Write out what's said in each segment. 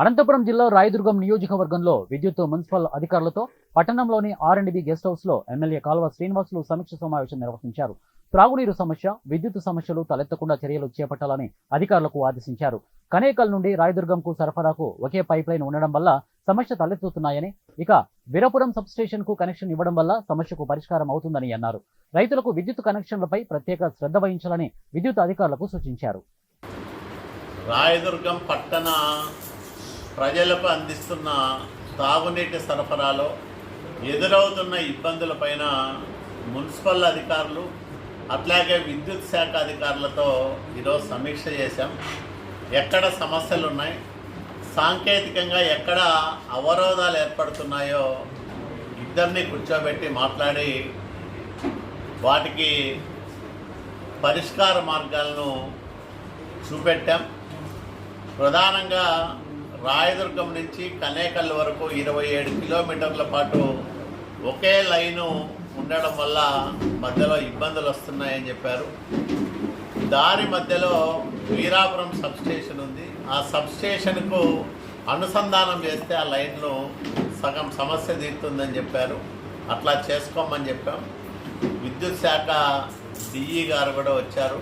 అనంతపురం జిల్లా రాయదుర్గం నియోజకవర్గంలో విద్యుత్ మున్సిపల్ అధికారులతో పట్టణంలోని ఆర్ అండ్ బి గెస్ట్ హౌస్లో ఎమ్మెల్యే కాల్వ శ్రీనివాసులు సమీక్ష సమావేశం నిర్వహించారు. త్రాగునీరు సమస్య విద్యుత్ సమస్యలు తలెత్తకుండా చర్యలు చేపట్టాలని అధికారులకు ఆదేశించారు. కనేకల్ నుండి రాయదుర్గంకు సరఫరాకు ఒకే పైప్ లైన్ ఉండడం వల్ల సమస్య తలెత్తుతున్నాయని ఇక వీరపురం సబ్స్టేషన్కు కనెక్షన్ ఇవ్వడం వల్ల సమస్యకు పరిష్కారం అవుతుందని అన్నారు. రైతులకు విద్యుత్ కనెక్షన్లపై ప్రత్యేక శ్రద్ధ వహించాలని విద్యుత్ అధికారులకు సూచించారు. రాయదుర్గం పట్టణ ప్రజలకు అందిస్తున్న తాగునీటి సరఫరాలో ఎదురవుతున్న ఇబ్బందులపైన మున్సిపల్ అధికారులు అట్లాగే విద్యుత్ శాఖ అధికారులతో ఈరోజు సమీక్ష చేశాం. ఎక్కడ సమస్యలు ఉన్నాయి సాంకేతికంగా ఎక్కడ అవరోధాలు ఏర్పడుతున్నాయో ఇద్దరిని కూర్చోబెట్టి మాట్లాడి వాటికి పరిష్కార మార్గాలను చూపెట్టాం. ప్రధానంగా రాయదుర్గం నుంచి కనేకల్ వరకు ఇరవై ఏడు కిలోమీటర్ల పాటు ఒకే లైను ఉండడం వల్ల మధ్యలో ఇబ్బందులు వస్తున్నాయని చెప్పారు. దారి మధ్యలో వీరాపురం సబ్స్టేషన్ ఉంది. ఆ సబ్స్టేషన్కు అనుసంధానం చేస్తే ఆ లైన్లో సగం సమస్య తీరుతుందని చెప్పారు. అట్లా చేసుకోమని చెప్పాం. విద్యుత్ శాఖ డిఈ గారు కూడా వచ్చారు.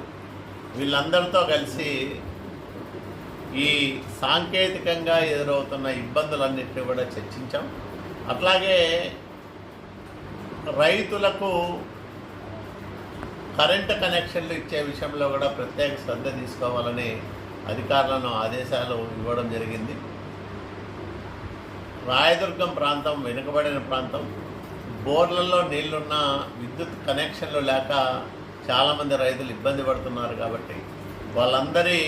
వీళ్ళందరితో కలిసి ఈ సాంకేతికంగా ఎదురవుతున్న ఇబ్బందులన్నింటినీ కూడా చర్చించాం. అట్లాగే రైతులకు కరెంటు కనెక్షన్లు ఇచ్చే విషయంలో కూడా ప్రత్యేక శ్రద్ధ తీసుకోవాలని అధికారులను ఆదేశాలు ఇవ్వడం జరిగింది. రాయదుర్గం ప్రాంతం వెనుకబడిన ప్రాంతం బోర్లలో నీళ్ళున్న విద్యుత్ కనెక్షన్లు లేక చాలామంది రైతులు ఇబ్బంది పడుతున్నారు కాబట్టి వాళ్ళందరి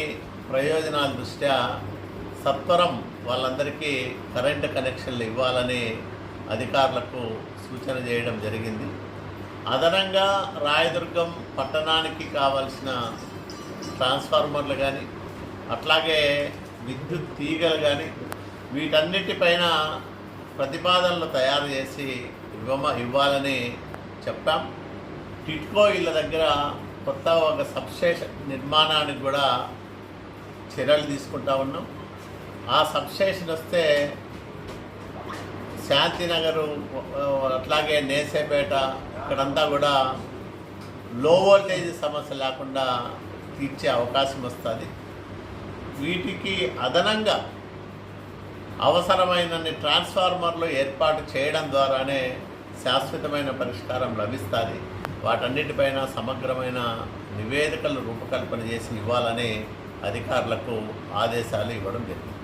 ప్రయోజనాల దృష్ట్యా సత్వరం వాళ్ళందరికీ కరెంటు కనెక్షన్లు ఇవ్వాలని అధికారులకు సూచన చేయడం జరిగింది. అదనంగా రాయదుర్గం పట్టణానికి కావలసిన ట్రాన్స్ఫార్మర్లు కానీ అట్లాగే విద్యుత్ తీగలు కానీ వీటన్నిటిపైన ప్రతిపాదనలు తయారు చేసి ఇవ్వమ ఇవ్వాలని చెప్పాం. టిట్కో ఇళ్ళ దగ్గర కొత్త ఒక సబ్స్టేషన్ నిర్మాణానికి కూడా చర్యలు తీసుకుంటా ఉన్నాం. ఆ సబ్స్టేషన్ వస్తే శాంతినగరు అట్లాగే నేసేపేట ఇక్కడంతా కూడా లో వోల్టేజ్ సమస్య లేకుండా తీర్చే అవకాశం వస్తుంది. వీటికి అదనంగా అవసరమైనన్ని ట్రాన్స్ఫార్మర్లు ఏర్పాటు చేయడం ద్వారానే శాశ్వతమైన పరిష్కారం లభిస్తుంది. వాటన్నిటిపైన సమగ్రమైన నివేదికలు రూపకల్పన చేసి ఇవ్వాలని అధికారులకు ఆదేశాలు ఇవ్వడం జరిగింది.